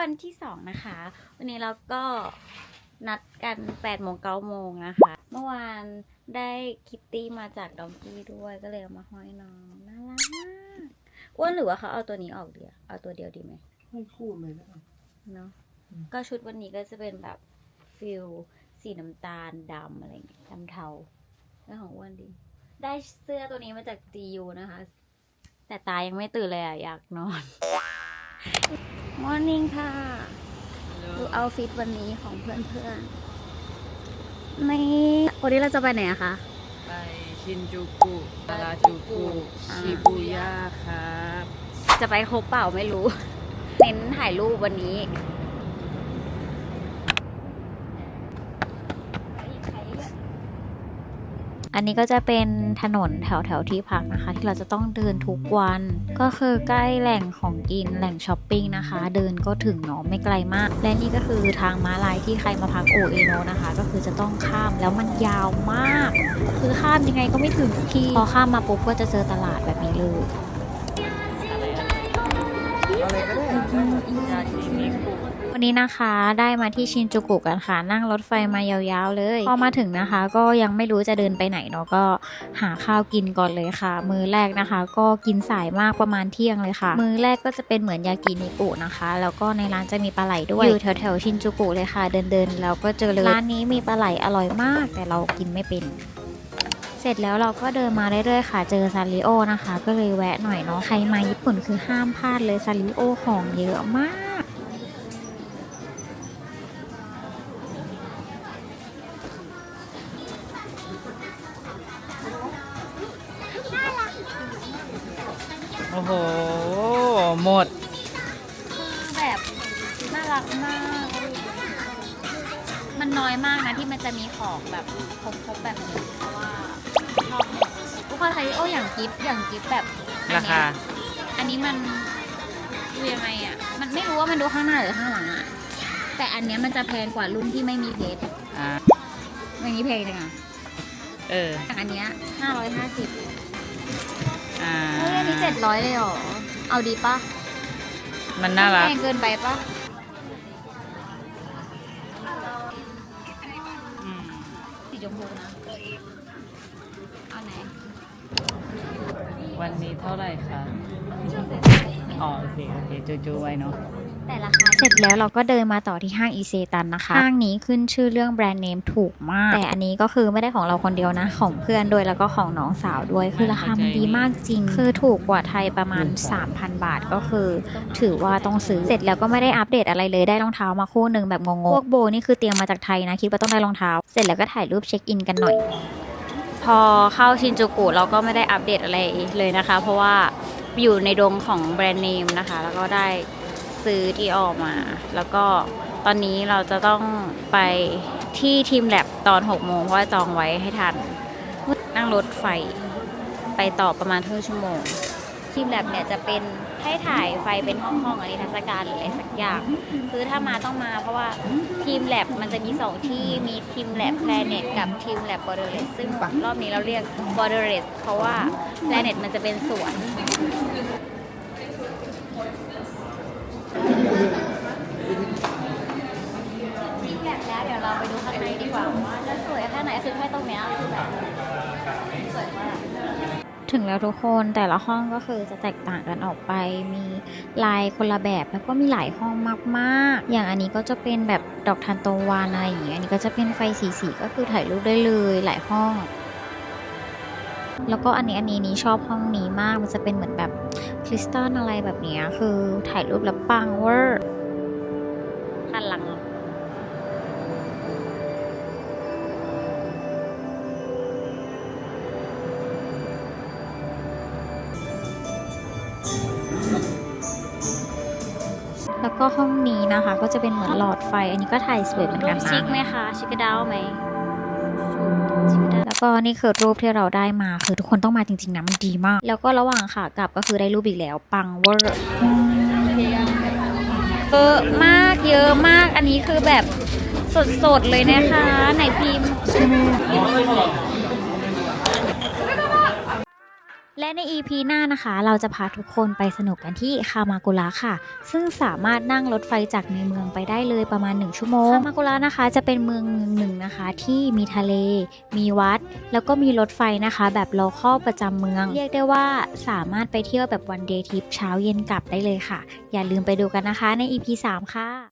วันนี้เราก็นัดกัน8โมง9โมงนะคะ เมื่อวานได้คิตตี้มาจากดองกี้ด้วยก็เลยเอามาห้อยน้องน่ารักมากอ้วนหรือว่าเขาเอาตัวนี้ออกเดียวเอาตัวเดียวดีไหมไม่คู่เลยนะ เนาะอืม ก็ชุดวันนี้ก็จะเป็นแบบฟิลสีน้ำตาลดำอะไรอย่างเงี้ยดำเทาแล้วของอ้วนดี ได้เสื้อตัวนี้มาจาก GU นะคะ แต่ตายังไม่ตื่นเลยอะอยากนอน มอร์นิ่งค่ะ ดูเอาฟิตวันนี้ของเพื่อนๆไม่วันนี้เราจะไปไหนอะคะ ไปชินจูกุฮาราจูกุอ่าชิบูย่าครับ จะไปครบเปล่าไม่รู้ เน้นถ่ายรูปวันนี้ อันนี้ก็จะเป็นถนนแถวแถวที่พักนะคะ ที่เราจะต้องเดินทุกวัน ก็คือใกล้แหล่งของกินแหล่งช้อปปิ้งนะคะ เดินก็ถึงเนาะไม่ไกลมาก และนี่ก็คือทางม้าลายที่ใครมาพักโอเอโนนะคะ ก็คือจะต้องข้ามแล้วมันยาวมาก คือข้ามยังไงก็ไม่ถึงที่พอข้ามมาปุ๊บก็จะเจอตลาดแบบนี้เลยอะไรก็ได้ วันนี้นะคะได้มาที่ชินจูกุกันค่ะ นั่งรถไฟมายาวๆเลยพอมาถึงนะคะ ก็ยังไม่รู้จะเดินไปไหนเนาะก็หาข้าวกินก่อนเลยค่ะ มือแรกนะคะ ก็กินสายมากประมาณเที่ยงเลยค่ะ มือแรกก็จะเป็นเหมือนยากินิกุนะคะ แล้วก็ในร้านจะมีปลาไหลด้วยอยู่แถวๆชินจูกุเลยค่ะ เดินๆแล้วก็เจอเลยร้านนี้มีปลาไหลอร่อยมาก แต่เรากินไม่เป็นเสร็จแล้วเราก็เดินมาเรื่อยๆค่ะ เจอซาริโอนะคะ ก็เลยแวะหน่อยเนาะใครมาญี่ปุ่นคือห้ามพลาดเลยซาริโอของเยอะมาก อ้โห หมดแบบน่ารักมาก มันน้อยมากนะที่มันจะมีของแบบครบๆแบบนี้เพราะว่าชอบลูกค้าไทยโอ้อย่างกิฟต์อย่างกิฟต์แบบอันราเนี้ยคา อันนี้มันดูยังไงอะ มันไม่รู้ว่ามันดูข้างหน้าหรือข้างหลังอะ แต่อันเนี้ยมันจะแพงกว่ารุ่นที่ไม่มีเพชรอ่าอันนี้แพงจังอะเอออย่างอันเนี้ยห้าร้อยห้าสิบ อ่าเฮ้ยอันนี้เจ็ดร้อยเลยเหรอ เอาดีปะมันน่ารัก แพงเกินไปปะอืมสีชมพูนะ เอาไหน วันนี้เท่าไหร่คะ อ๋อโอเคโอเคจูๆไว้เนาะ แต่ราคาเสร็จแล้วเราก็เดินมาต่อที่ห้างอีเซตันนะคะ ห้างนี้ขึ้นชื่อเรื่องแบรนด์เนมถูกมาก แต่อันนี้ก็คือไม่ได้ของเราคนเดียวนะ ของเพื่อนด้วยแล้วก็ของน้องสาวด้วย คือราคามันดีมากจริง คือถูกกว่าไทยประมาณ 3,000 บาทก็คือ ถือว่าต้องซื้อ เสร็จแล้วก็ไม่ได้อัปเดตอะไรเลยได้รองเท้ามาคู่หนึ่งแบบงงๆพวกโบนี่คือเตรียมมาจากไทยนะคิดว่าต้องได้รองเท้า เสร็จแล้วก็ถ่ายรูปเช็คอินกันหน่อย พอเข้าชินจูกุเราก็ไม่ได้อัปเดตอะไรเลยนะคะ เพราะว่าอยู่ในดงของแบรนด์เนมนะคะ แล้วก็ได้ ซื้อที่ออกมา แล้วก็ตอนนี้เราจะต้องไปที่ทีมแลบตอน6โมงเพราะว่าจองไว้ให้ทัน นั่งรถไฟไปต่อประมาณครึ่งชั่วโมง ทีมแลบเนี่ยจะเป็นให้ถ่ายไฟเป็นห้องๆอันนี้เทรรศการหรืออะไรสักอย่าง คือถ้ามาต้องมาเพราะว่าทีมแลบมันจะมีสองที่มีทีมแลบแพลเน็ตกับทีมแลบบอร์เดอร์เลสซึ่งรอบนี้เราเรียกบอร์เดอร์เลสเพราะว่าแพลเน็ตมันจะเป็นสวน ทีมแลบแล้วเดี๋ยวเราไปดูข้างในดีกว่าว่าจะสวยแค่ ไหนคือแค่ตรงเนี้ยคือแบบสวยมากถึงแล้วทุกคนแต่ละห้องก็คือจะแตกต่างกันออกไป มีลายคนละแบบแล้วก็มีหลายห้องมากๆ อย่างอันนี้ก็จะเป็นแบบดอกทานตะวันอะไรอย่างเงี้ยอันนี้ก็จะเป็นไฟสีๆก็คือถ่ายรูปได้เลยหลายห้อง แล้วก็อันนี้อันนี้นี้ชอบห้องนี้มากมันจะเป็นเหมือนแบบคริสตัลอะไรแบบเนี้ยคือถ่ายรูปแล้วปังเวอร์คันหลัง แล้วก็ห้องนี้นะคะ ก็จะเป็นเหมือนหลอดไฟ อันนี้ก็ถ่ายสวยเหมือนกันนะชิคไหมคะชิคกระดาวไหมแล้วก็นี่คือรูปที่เราได้มาคือทุกคนต้องมาจริงๆนะมันดีมาก แล้วก็ระหว่างค่ะกลับก็คือได้รูปอีกแล้ว ปังเวอร์เยอะมากเยอะมากอันนี้คือแบบสดๆเลยนะคะไหนพิมพ์ และใน EP หน้านะคะ เราจะพาทุกคนไปสนุกกันที่คามากุระค่ะ ซึ่งสามารถนั่งรถไฟจากในเมืองไปได้เลยประมาณ 1 ชั่วโมง คามากุระนะคะ จะเป็นเมืองหนึ่งนะคะ ที่มีทะเล มีวัด แล้วก็มีรถไฟนะคะ แบบโลคอลประจำเมือง เรียกได้ว่าสามารถไปเที่ยวแบบวันเดย์ทริปเช้าเย็นกลับได้เลยค่ะ อย่าลืมไปดูกันนะคะใน EP 3 ค่ะ